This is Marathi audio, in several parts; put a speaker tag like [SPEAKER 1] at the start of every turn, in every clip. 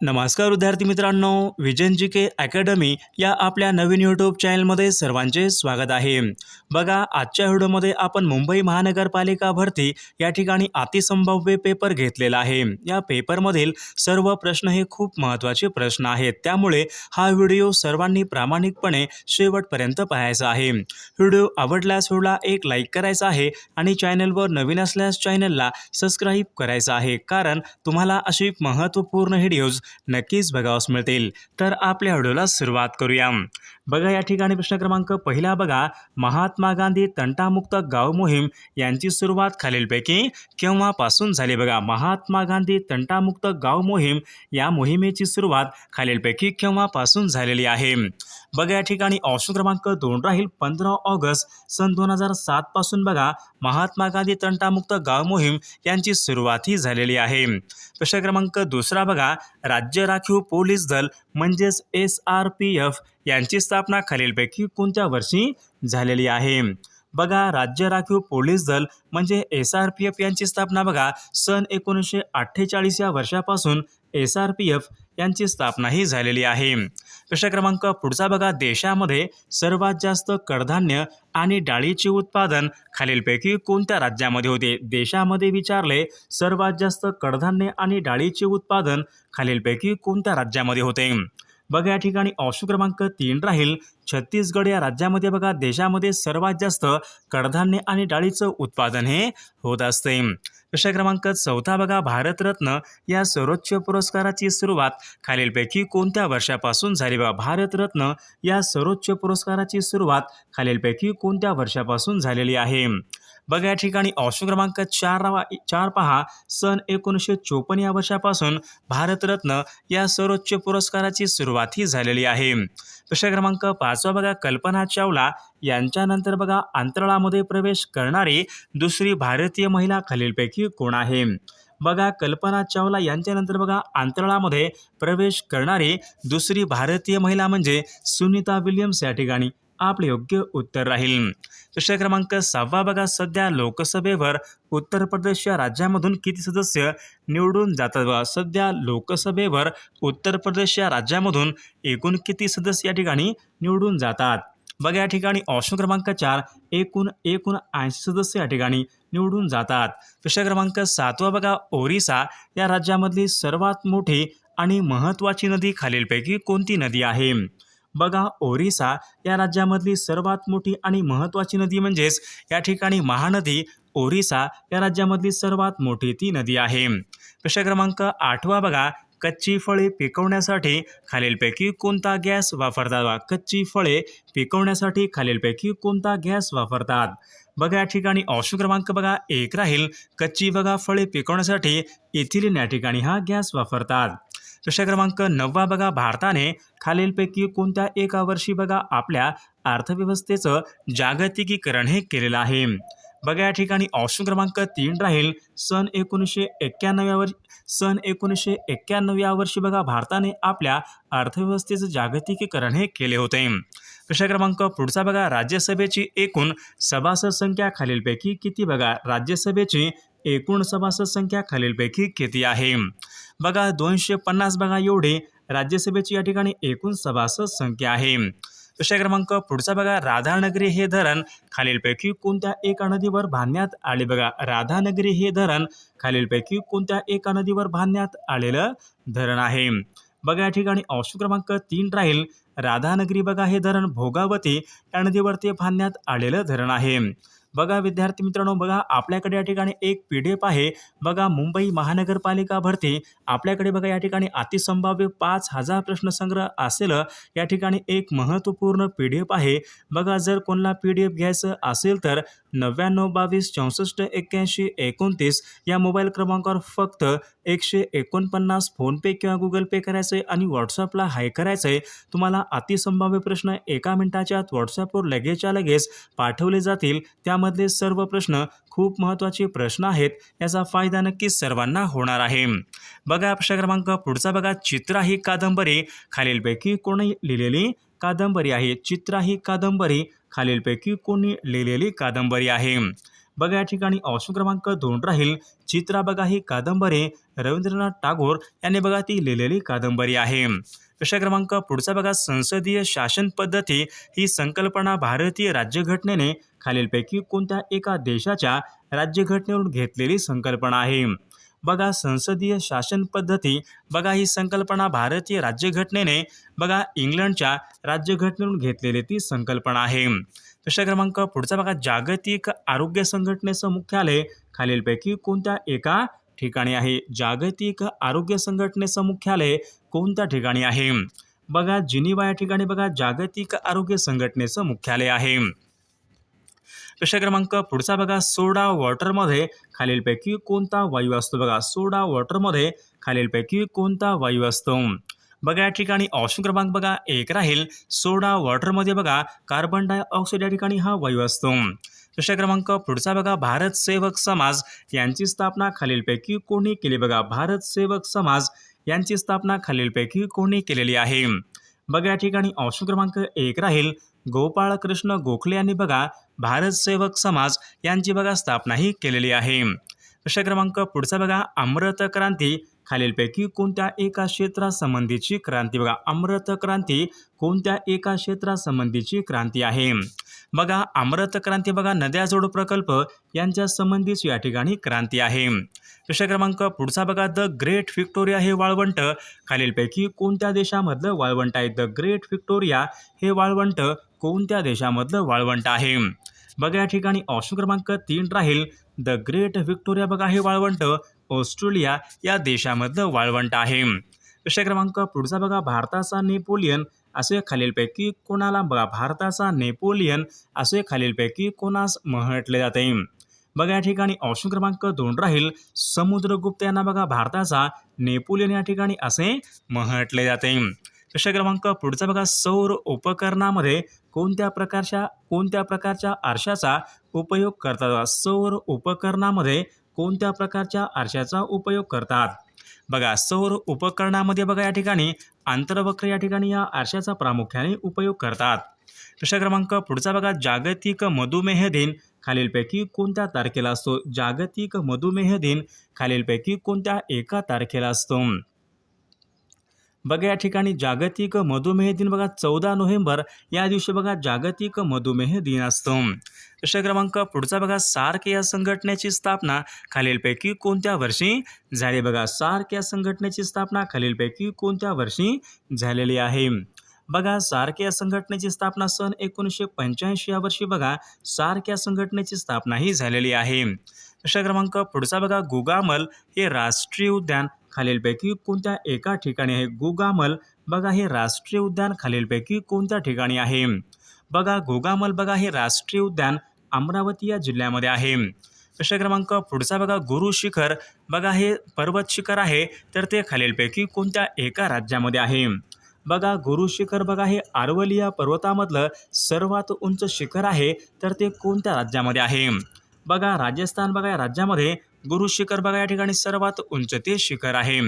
[SPEAKER 1] नमस्कार विद्यार्थी मित्रांनो विजन जी के अकॅडमी या आपल्या नवीन यूट्यूब चॅनलमध्ये सर्वांचे स्वागत आहे. बघा आजच्या व्हिडिओमध्ये आपण मुंबई महानगरपालिका भरती या ठिकाणी अतिसंभाव्य पेपर घेतलेला आहे. या पेपरमधील सर्व प्रश्न हे खूप महत्त्वाचे प्रश्न आहेत. त्यामुळे हा व्हिडिओ सर्वांनी प्रामाणिकपणे शेवटपर्यंत पाहायचा आहे. व्हिडिओ आवडल्यास व्हिडिओला एक लाईक करायचा आहे आणि चॅनलवर नवीन असल्यास चॅनलला सबस्क्राईब करायचं आहे. कारण तुम्हाला अशी महत्त्वपूर्ण व्हिडिओज नक्कीच बघावस मिळतील. तर आपल्या व्हिडिओला सुरुवात करूया. बघा या ठिकाणी प्रश्न क्रमांक पहिला बघा. महात्मा गांधी तंटामुक्त गाव मोहीम यांची सुरुवात खालीलपैकी केव्हापासून झाली बघा? महात्मा गांधी तंटामुक्त गाव मोहीम या मोहिमेची सुरुवात खालीलपैकी केव्हापासून झालेली आहे? बघा या ठिकाणी ऑप्शन क्रमांक दोन राहील. पंधरा ऑगस्ट सन दोन हजार सातपासून बघा महात्मा गांधी तंटामुक्त गाव मोहीम यांची सुरुवात ही झालेली आहे. प्रश्न क्रमांक दुसरा बघा राज्य राखीव पोलीस दल म्हणजेच एस आर पी एफ यांची स्थापना खालीलपैकी कोणत्या वर्षी झालेली आहे? बघा राज्य राखीव पोलीस दल म्हणजे एस आर पी एफ यांची स्थापना बघा सन एकोणीसशे अठ्ठेचाळीस या वर्षापासून एस आर पी एफ यांची स्थापनाही झालेली आहे. प्रश्न क्रमांक पुढचा बघा. देशामध्ये सर्वात जास्त कडधान्य आणि डाळीचे उत्पादन खालीलपैकी कोणत्या राज्यामध्ये होते? देशामध्ये विचारले सर्वात जास्त कडधान्य आणि डाळीचे उत्पादन खालीलपैकी कोणत्या राज्यामध्ये होते? बघा या ठिकाणी ऑप्शन क्रमांक तीन राहील. छत्तीसगड या राज्यामध्ये बघा देशामध्ये सर्वात जास्त कडधान्य आणि डाळीचं उत्पादन हे होत असते. प्रश्न क्रमांक चौथा बघा भारतरत्न या सर्वोच्च पुरस्काराची सुरुवात खालीलपैकी कोणत्या वर्षापासून झाली? बघा भारतरत्न या सर्वोच्च पुरस्काराची सुरुवात खालीलपैकी कोणत्या वर्षापासून झालेली आहे? बघा या ठिकाणी ऑप्शन क्रमांक चार चार पहा. सन एकोणीसशे चोपन्न या वर्षापासून भारतरत्न या सर्वोच्च पुरस्काराची सुरुवातही झालेली आहे. प्रश्न क्रमांक पाचवा बघा. कल्पना चावला यांच्यानंतर बघा अंतराळामध्ये प्रवेश करणारी दुसरी भारतीय महिला खालीलपैकी कोण आहे? बघा कल्पना चावला यांच्यानंतर बघा अंतराळामध्ये प्रवेश करणारी दुसरी भारतीय महिला म्हणजे सुनीता विल्यम्स या ठिकाणी. आपले योग्य उत्तर राहील. प्रश्न क्रमांक सहावा बघा. सध्या लोकसभेवर उत्तर प्रदेश या राज्यामधून किती सदस्य निवडून जातात बघा. सध्या लोकसभेवर उत्तर प्रदेश या राज्यामधून एकूण किती सदस्य या ठिकाणी निवडून जातात? बघा या ठिकाणी ऑप्शन क्रमांक चार एकूण एकूण ऐंशी सदस्य या ठिकाणी निवडून जातात. प्रश्न क्रमांक सातवा बघा. ओरिसा या राज्यामधली सर्वात मोठी आणि महत्त्वाची नदी खालीलपैकी कोणती नदी आहे? बघा ओरिसा या राज्यामधली सर्वात मोठी आणि महत्त्वाची नदी म्हणजेच या ठिकाणी महानदी ओरिसा या राज्यामधली सर्वात मोठी ती नदी आहे. प्रश्न क्रमांक आठवा बघा कच्ची फळे पिकवण्यासाठी खालीलपैकी कोणता गॅस वापरतात? बघा कच्ची फळे पिकवण्यासाठी खालीलपैकी कोणता गॅस वापरतात? बघा या ठिकाणी ऑप्शन क्रमांक बघा एक राहील. कच्ची बघा फळे पिकवण्यासाठी इथिलिन या ठिकाणी हा गॅस वापरतात. प्रश्न क्रमांक नववा बघा भारताने खालीलपैकी कोणत्या एका वर्षी बघा आपल्या अर्थव्यवस्थेचं जागतिकीकरण हे केलेलं आहे. बघा या ठिकाणी ऑप्शन क्रमांक तीन राहील. सन एकोणीसशे एक्क्याण्णव या वर्षी सन एकोणीसशे एक्क्याण्णव या वर्षी बघा भारताने आपल्या अर्थव्यवस्थेचं जागतिकीकरण हे केले होते. प्रश्न क्रमांक पुढचा बघा. राज्यसभेची एकूण सभासद संख्या खालीलपैकी किती बघा? राज्यसभेची एकूण सभासद संख्या खालीलपैकी किती आहे? बघा दोनशे पन्नास बघा एवढी. राज्यसभेची या ठिकाणी एकूण सभासद संख्या आहे. प्रश्न क्रमांक पुढचा बघा राधानगरी हे धरण खालीलपैकी कोणत्या एका नदीवर बांधण्यात आले? बघा राधानगरी हे धरण खालीलपैकी कोणत्या एका नदीवर बांधण्यात आलेलं धरण आहे? बघा या ठिकाणी ऑप्शन क्रमांक तीन राहील. राधानगरी बघा हे धरण भोगावती या नदीवरती बांधण्यात आलेलं धरण आहे. बघा विद्यार्थी मित्रांनो बघा आपल्याकडे या ठिकाणी एक पी डी एफ आहे. बघा मुंबई महानगरपालिका भरती. आपल्याकडे बघा या ठिकाणी अतिसंभाव्य पाच हजार प्रश्नसंग्रह असेल. या ठिकाणी एक महत्त्वपूर्ण पी डी एफ आहे. बघा जर कोणाला पी डी एफ घ्यायचं असेल तर नव्याण्णव बावीस चौसष्ट एक्क्याऐंशी एकोणतीस या मोबाईल क्रमांकावर फक्त एकशे एकोणपन्नास फोनपे किंवा गुगल पे करायचं आहे आणि व्हॉट्सअपला हाय करायचं आहे तुम्हाला अतिसंभाव्य प्रश्न एका मिनिटाच्या आत व्हॉट्सअपवर लगेचच्या लगेच पाठवले जातील. मधले सर्व प्रश्न खूप महत्त्वाचे प्रश्न आहेत याचा फायदा नक्कीच सर्वांना होणार आहे. बघा प्रश्न क्रमांक पुढचा बघा. चित्रा ही कादंबरी खालीलपैकी कोणी लिहिलेली कादंबरी आहे? चित्रा ही कादंबरी खालीलपैकी कोणी लिहिलेली कादंबरी आहे? बघा या ठिकाणी ऑप्शन क्रमांक दोन राहील. चित्रा बघा ही कादंबरी. रवींद्रनाथ टागोर यांनी बघा ती लिहिलेली कादंबरी आहे. प्रश्न क्रमांक? पुढचा बघा संसदीय शासन पद्धती. ही संकल्पना भारतीय राज्यघटनेने खालीलपैकी कोणत्या एका देशाच्या राज्यघटनेवरून घेतलेली संकल्पना आहे? बघा संसदीय शासन पद्धती. बघा ही संकल्पना भारतीय राज्यघटनेने बघा इंग्लंडच्या राज्यघटनेवरून घेतलेली ती संकल्पना आहे. प्रश्न क्रमांक पुढचा बघा जागतिक आरोग्य संघटनेचं मुख्यालय खालीलपैकी कोणत्या एका ठिकाणी आहे? जागतिक आरोग्य संघटनेचं मुख्यालय कोणत्या ठिकाणी आहे? बघा जिनिवा या ठिकाणी बघा जागतिक आरोग्य संघटनेचं मुख्यालय आहे. प्रश्न क्रमांक पुढचा बघा सोडा वॉटरमध्ये खालीलपैकी कोणता वायू असतो? बघा सोडा वॉटरमध्ये खालीलपैकी कोणता वायू असतो? बघा या ठिकाणी ऑप्शन क्रमांक बघा एक राहील. सोडा वॉटरमध्ये बघा कार्बन डायऑक्साईड या ठिकाणी हा वायू असतो. प्रश्न क्रमांक पुढचा बघा भारत सेवक समाज. यांची स्थापना खालीलपैकी कोणी केली? बघा भारत सेवक समाज यांची स्थापना खालीलपैकी कोणी केलेली आहे? बघा या ठिकाणी ऑप्शन क्रमांक एक राहील. गोपाळकृष्ण गोखले यांनी बघा भारत सेवक समाज यांची बघा स्थापनाही केलेली आहे. प्रश्न क्रमांक पुढचा बघा अमृत क्रांती. खालीलपैकी कोणत्या एका क्षेत्रासंबंधीची क्रांती? बघा अमृत क्रांती कोणत्या एका क्षेत्रासंबंधीची क्रांती आहे? बघा अमृत क्रांती बघा नद्या जोड प्रकल्प यांच्या संबंधीच या ठिकाणी क्रांती आहे. प्रश्न क्रमांक पुढचा बघा द ग्रेट व्हिक्टोरिया हे वाळवंट. खालीलपैकी कोणत्या देशामधलं वाळवंट आहे? द ग्रेट व्हिक्टोरिया हे वाळवंट कोणत्या देशामधलं वाळवंट आहे? बघा या ठिकाणी ऑप्शन क्रमांक तीन राहील. द ग्रेट व्हिक्टोरिया बघा हे वाळवंट ऑस्ट्रेलिया या देशामधलं वाळवंट आहे. प्रश्न क्रमांक पुढचा बघा भारताचा नेपोलियन. असे खालीलपैकी कोणाला बघा भारताचा नेपोलियन. असे खालीलपैकी कोणास म्हटले जाते. बघा या ठिकाणी ऑप्शन क्रमांक दोन राहील. समुद्रगुप्त यांना बघा भारताचा नेपोलियन या ठिकाणी असे म्हटले जाते. प्रश्न क्रमांक पुढचा बघा सौर उपकरणामध्ये कोणत्या प्रकारच्या कोणत्या प्रकारच्या आरशाचा उपयोग करतात? सौर उपकरणामध्ये कोणत्या प्रकारच्या आरशाचा उपयोग करतात? बघा सौर उपकरणामध्ये बघा या ठिकाणी आंतरवक्र या ठिकाणी या आरशाचा प्रामुख्याने उपयोग करतात. प्रश्न क्रमांक पुढचा बघा जागतिक मधुमेह दिन. खालीलपैकी कोणत्या तारखेला असतो? जागतिक मधुमेह दिन. खालीलपैकी कोणत्या एका तारखेला असतो? बघा या ठिकाणी जागतिक मधुमेह दिन बघा चौदा नोव्हेंबर. या दिवशी बघा जागतिक मधुमेह दिन असतो. प्रश्न क्रमांक पुढचा बघा सार्क या संघटनेची स्थापना खालीलपैकी कोणत्या वर्षी झाली? बघा सार्क या संघटनेची स्थापना खालीलपैकी कोणत्या वर्षी झालेली आहे? बघा सार्क या संघटनेची स्थापना सन एकोणीसशे पंच्याऐंशी या वर्षी बघा सार्क या संघटनेची स्थापना ही झालेली आहे. प्रश्न क्रमांक पुढचा बघा गुगामल हे राष्ट्रीय उद्यान खालीलपैकी कोणत्या एका ठिकाणी आहे? गुगामल. बघा हे राष्ट्रीय उद्यान खालीलपैकी कोणत्या ठिकाणी आहे? बघा गोगामल बघा हे राष्ट्रीय उद्यान अमरावती या जिल्ह्यामध्ये आहे. प्रश्न क्रमांक पुढचा बघा गुरु शिखर. बघा हे पर्वत शिखर आहे तर ते खालीलपैकी कोणत्या एका राज्यामध्ये आहे? बघा गुरु शिखर बघा हे आरवली या पर्वतामधलं सर्वात उंच शिखर आहे तर ते कोणत्या राज्यामध्ये आहे? बघा राजस्थान बघा या राज्यामध्ये गुरु शिखर बघा या ठिकाणी सर्वात उंच ते शिखर आहे.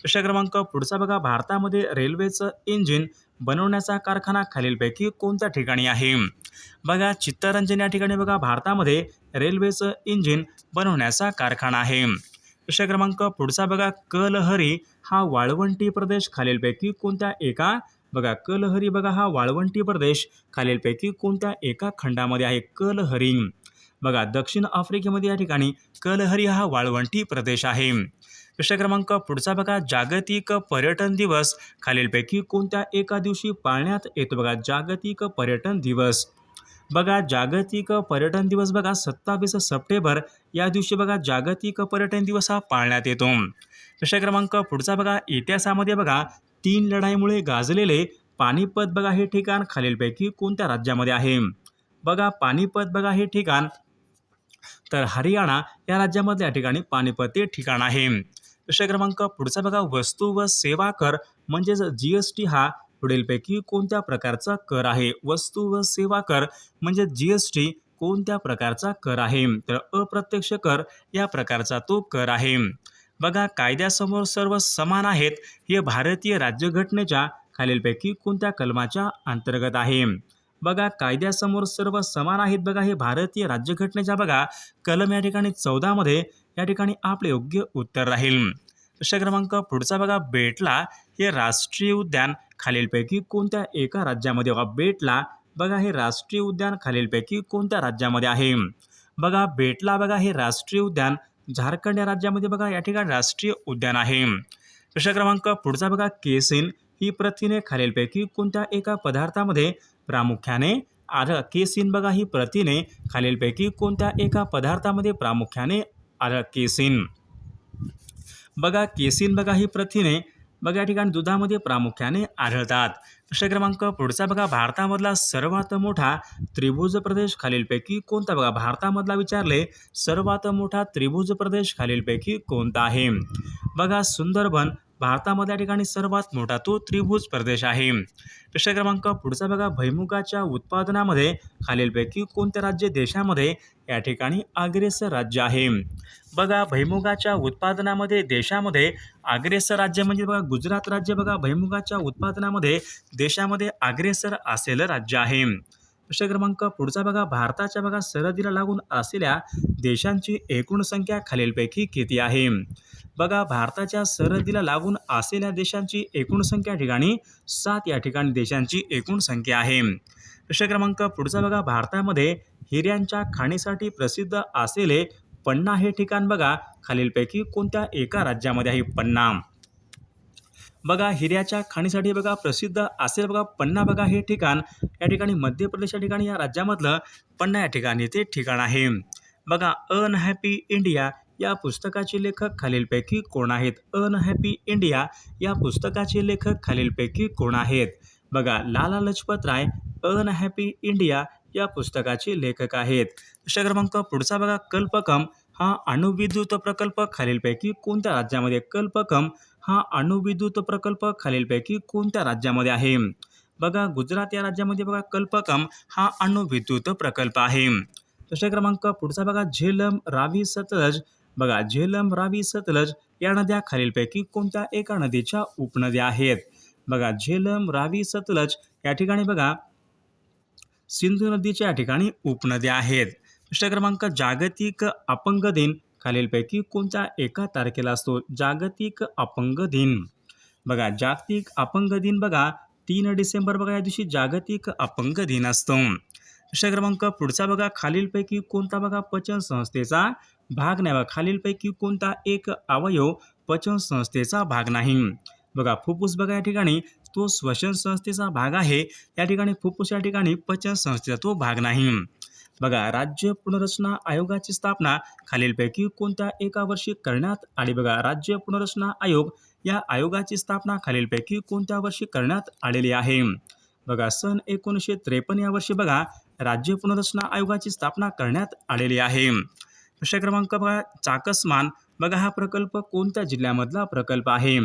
[SPEAKER 1] प्रश्न क्रमांक पुढचा बघा भारतामध्ये रेल्वेचं इंजिन बनवण्याचा कारखाना खालीलपैकी कोणत्या ठिकाणी आहे? बघा चित्तरंजन या ठिकाणी बघा भारतामध्ये रेल्वेचं इंजिन बनवण्याचा कारखाना आहे. प्रश्न क्रमांक पुढचा बघा कलहरी हा वाळवंटी प्रदेश खालीलपैकी कोणत्या एका बघा कलहरी बघा हा वाळवंटी प्रदेश खालीलपैकी कोणत्या एका खंडामध्ये आहे? कलहरी. बघा दक्षिण आफ्रिकेमध्ये या ठिकाणी कलहरी हा वाळवंटी प्रदेश आहे. प्रश्न क्रमांक पुढचा बघा जागतिक पर्यटन दिवस. खालीलपैकी कोणत्या एका दिवशी पाळण्यात येतो बघा जागतिक पर्यटन दिवस? बघा जागतिक पर्यटन दिवस बघा सत्तावीस सप्टेंबर. या दिवशी बघा जागतिक पर्यटन दिवस हा पाळण्यात येतो. प्रश्न क्रमांक पुढचा बघा इतिहासामध्ये बघा तीन लढाईमुळे गाजलेले पानिपत बघा हे ठिकाण खालीलपैकी कोणत्या राज्यामध्ये आहे? बघा पानिपत बघा हे ठिकाण तर हरियाणा या राज्यामध्ये या ठिकाणी पानिपत हे ठिकाण आहे. विषय क्रमांक पुढचा बघा वस्तू व सेवा कर म्हणजेच जी एस टी हा पुढीलपैकी कोणत्या प्रकारचा कर आहे? वस्तू व सेवा कर म्हणजे जी एस टी कोणत्या प्रकारचा कर आहे? तर अप्रत्यक्ष कर या प्रकारचा तो कर आहे. बघा कायद्यासमोर सर्व समान आहेत. हे भारतीय राज्यघटनेच्या खालीलपैकी कोणत्या कलमाच्या अंतर्गत आहे? बघा कायद्यासमोर सर्व समान आहेत बघा हे भारतीय राज्यघटनेच्या बघा कलम या ठिकाणी चौदामध्ये या ठिकाणी आपले योग्य उत्तर राहील. प्रश्न क्रमांक पुढचा बघा बेटला हे राष्ट्रीय उद्यान खालीलपैकी कोणत्या एका राज्यामध्ये बघा बेटला बघा हे राष्ट्रीय उद्यान खालीलपैकी कोणत्या राज्यामध्ये आहे? बघा बेटला बघा हे राष्ट्रीय उद्यान झारखंड या राज्यामध्ये बघा या ठिकाणी राष्ट्रीय उद्यान आहे. प्रश्न क्रमांक पुढचा बघा केसिन ही प्रथिने खालीलपैकी कोणत्या एका पदार्थामध्ये प्रामुख्याने आढळ केसिन बघा ही प्रथिने खालीलपैकी कोणत्या एका पदार्थामध्ये प्रामुख्याने आढळ केसिन? बघा केसिन बघा ही प्रथिने बघा या ठिकाणी दुधामध्ये प्रामुख्याने आढळतात. प्रश्न क्रमांक पुढचा बघा भारतामधला सर्वात मोठा त्रिभुज प्रदेश खालीलपैकी कोणता? बघा भारतामधला विचारले सर्वात मोठा त्रिभुज प्रदेश खालीलपैकी कोणता आहे? बघा सुंदरबन भारतामध्ये या ठिकाणी सर्वात मोठा तो त्रिभुज प्रदेश आहे. प्रश्न क्रमांक पुढचा बघा. भैमुगाच्या उत्पादनामध्ये खालीलपैकी कोणते राज्य देशामध्ये या ठिकाणी अग्रेसर राज्य आहे? बघा भैमुगाच्या उत्पादनामध्ये देशामध्ये अग्रेसर राज्य म्हणजे बघा गुजरात राज्य बघा. भैमुगाच्या उत्पादनामध्ये देशामध्ये अग्रेसर असलेलं राज्य आहे. प्रश्न क्रमांक पुढचा बघा. भारताच्या बघा सरहदीला लागून असलेल्या देशांची एकूण संख्या खालीलपैकी किती आहे? बघा भारताच्या सरहदीला लागून असलेल्या देशांची एकूण संख्या ठिकाणी सात या ठिकाणी देशांची एकूण संख्या आहे. प्रश्न क्रमांक पुढचा बघा. भारतामध्ये हिऱ्यांच्या खाणीसाठी प्रसिद्ध असलेले पन्ना हे ठिकाण बघा. खालीलपैकी कोणत्या एका राज्यामध्ये आहे? पन्ना. बघा हिऱ्याच्या खाणीसाठी बघा प्रसिद्ध असेल बघा पन्ना बघा हे ठिकाण. या ठिकाणी मध्य प्रदेश या ठिकाणी या राज्यामधलं पन्ना या ठिकाणी ते ठिकाण आहे. बघा अनहॅपी इंडिया या पुस्तकाचे लेखक खालीलपैकी कोण आहेत? अनहॅपी इंडिया या पुस्तकाचे लेखक खालीलपैकी कोण आहेत? बघा लाला लजपत राय अनहॅपी इंडिया या पुस्तकाचे लेखक आहेत. प्रश्न क्रमांक पुढचा बघा कल्पकम. हा अणुविद्युत प्रकल्प खालीलपैकी कोणत्या राज्यामध्ये? कल्पकम. हा अणुविद्युत प्रकल्प खालीलपैकी कोणत्या राज्यामध्ये आहे? बघा गुजरात या राज्यामध्ये बघा कल्पकम हा अणुविद्युत प्रकल्प आहे. दुसऱ्या क्रमांक पुढचा बघा झेलम रावी सतलज. बघा झेलम रावी सतलज या नद्या खालीलपैकी कोणत्या एका नदीच्या उपनद्या आहेत? बघा झेलम रावी सतलज या ठिकाणी बघा सिंधू नदीच्या या ठिकाणी उपनद्या आहेत. दुसऱ्या क्रमांक जागतिक अपंग दिन खालीलपैकी कोणत्या एका तारखेला असतो? जागतिक अपंग दिन. बघा जागतिक अपंग दिन बघा तीन डिसेंबर बघा या दिवशी जागतिक अपंग दिन असतो. प्रश्न क्रमांक पुढचा बघा खालीलपैकी कोणता बघा पचन संस्थेचा भाग नाही बघा. खालीलपैकी कोणता एक अवयव पचन संस्थेचा भाग नाही. बघा फुफ्फुस बघा या ठिकाणी तो श्वसन संस्थेचा भाग आहे. या ठिकाणी फुफ्फुस या ठिकाणी पचन संस्थेचा तो भाग नाही. बघा राज्य पुनर्रचना आयोगाची स्थापना खालीलपैकी कोणत्या एका वर्षी करण्यात आली? बघा राज्य पुनर्रचना आयोग या आयोगाची स्थापना खालीलपैकी कोणत्या वर्षी करण्यात आलेली आहे? बघा सन एकोणीसशे त्रेपन्न या वर्षी बघा राज्य पुनर्रचना आयोगाची स्थापना करण्यात आलेली आहे. प्रश्न क्रमांक बघा चाकसमान. बघा हा प्रकल्प कोणत्या जिल्ह्यामधला प्रकल्प आहे?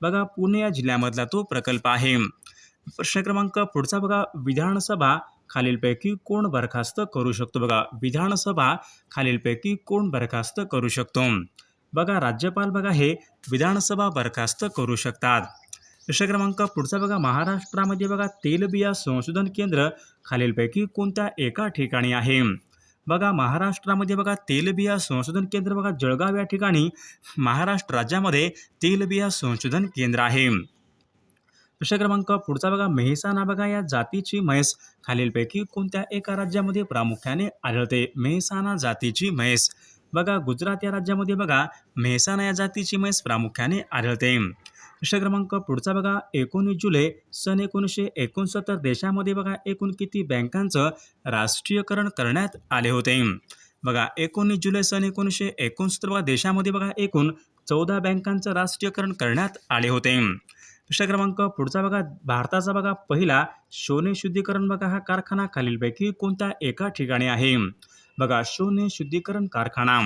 [SPEAKER 1] बघा पुणे या जिल्ह्यामधला तो प्रकल्प आहे. प्रश्न क्रमांक पुढचा बघा विधानसभा खालीलपैकी कोण बरखास्त करू शकतो? बघा विधानसभा खालीलपैकी कोण बरखास्त करू शकतो? बघा राज्यपाल बघा हे विधानसभा बरखास्त करू शकतात. प्रश्न क्रमांक पुढचा बघा महाराष्ट्रामध्ये बघा तेलबिया संशोधन केंद्र खालीलपैकी कोणत्या एका ठिकाणी आहे? बघा महाराष्ट्रामध्ये बघा तेलबिया संशोधन केंद्र बघा जळगाव या ठिकाणी महाराष्ट्र राज्यामध्ये तेलबिया संशोधन केंद्र आहे. प्रश्न क्रमांक पुढचा बघा मेहसाणा बघा या जातीची म्हैस खालीलपैकी कोणत्या एका राज्यामध्ये प्रामुख्याने आढळते? मेहसाणा जातीची म्हैस. बघा गुजरात या राज्यामध्ये बघा मेहसाणा या जातीची म्हैस प्रामुख्याने आढळते. प्रश्न क्रमांक पुढचा बघा एकोणीस जुलै सन एकोणीसशे एकोणसत्तर देशामध्ये बघा एकूण किती बँकांचं राष्ट्रीयकरण करण्यात आले होते? बघा एकोणीस जुलै सन एकोणीसशे एकोणसत्तर बघा देशामध्ये बघा एकूण चौदा बँकांचं राष्ट्रीयकरण करण्यात आले होते. प्रश्न क्रमांक पुढचा बघा भारताचा बघा पहिला सोने शुद्धीकरण बघा हा कारखाना खालीलपैकी कोणत्या एका ठिकाणी आहे? बघा सोने शुद्धीकरण कारखाना.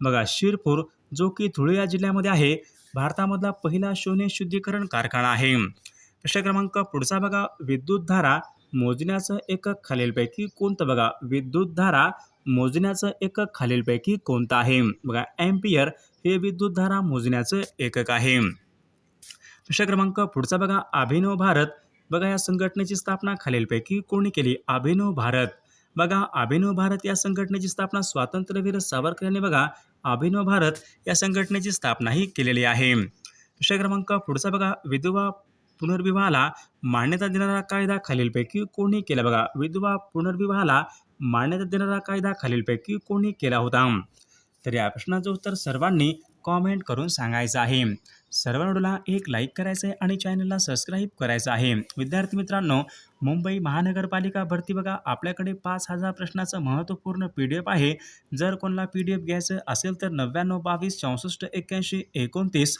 [SPEAKER 1] बघा शिरपूर जो की धुळे या जिल्ह्यामध्ये आहे भारतामधला पहिला शोने शुद्धीकरण कारखाना आहे. प्रश्न क्रमांक पुढचा बघा विद्युत धारा मोजण्याचं एकक खालीलपैकी कोणतं बघा विद्युत धारा मोजण्याचं एकक खालीलपैकी कोणतं आहे? बघा एम्पियर हे विद्युत धारा मोजण्याचं एकक आहे. प्रश्न क्रमांक पुढचा बघा अभिनव भारत. बघा या संघटनेची स्थापना खालीलपैकी कोणी केली? अभिनव भारत. बघा अभिनव भारत या संघटनेची स्थापना स्वातंत्र्यवीर सावरकर यांनी बघा अभिनव भारत या संघटनेची स्थापनाही केलेली आहे. विषय क्रमांक पुढचा बघा विधवा पुनर्विवाहाला मान्यता देणारा कायदा खालीलपैकी कोणी केला? बघा विधवा पुनर्विवाहाला मान्यता देणारा कायदा खालीलपैकी कोणी केला होता? तर या प्रश्नाचं उत्तर सर्वांनी कॉमेंट करून सांगायचं आहे. सर्व व्हिडिओला एक लाईक करायचं आहे आणि चॅनलला सबस्क्राईब करायचं आहे. विद्यार्थी मित्रांनो मुंबई महानगरपालिका भरती बघा. आपल्याकडे पाच हजार प्रश्नाचं महत्त्वपूर्ण पी डी एफ आहे. जर कोणाला पी डी एफ घ्यायचं असेल तर नव्याण्णव बावीस चौसष्ट एक्क्याऐंशी एकोणतीस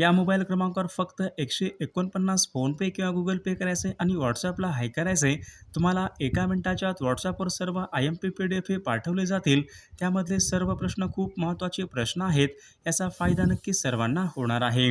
[SPEAKER 1] या मोबाईल क्रमांकावर फक्त एकशे एकोणपन्नास फोनपे किंवा गुगल पे करायचे आणि व्हॉट्सॲपला हाय करायचे. तुम्हाला एका मिनटाच्या आत व्हॉट्सॲपवर सर्व I M P P D F हे पाठवले जातील. त्यामधले सर्व प्रश्न खूप महत्त्वाचे प्रश्न आहेत. याचा फायदा नक्की सर्वांना होणार आहे.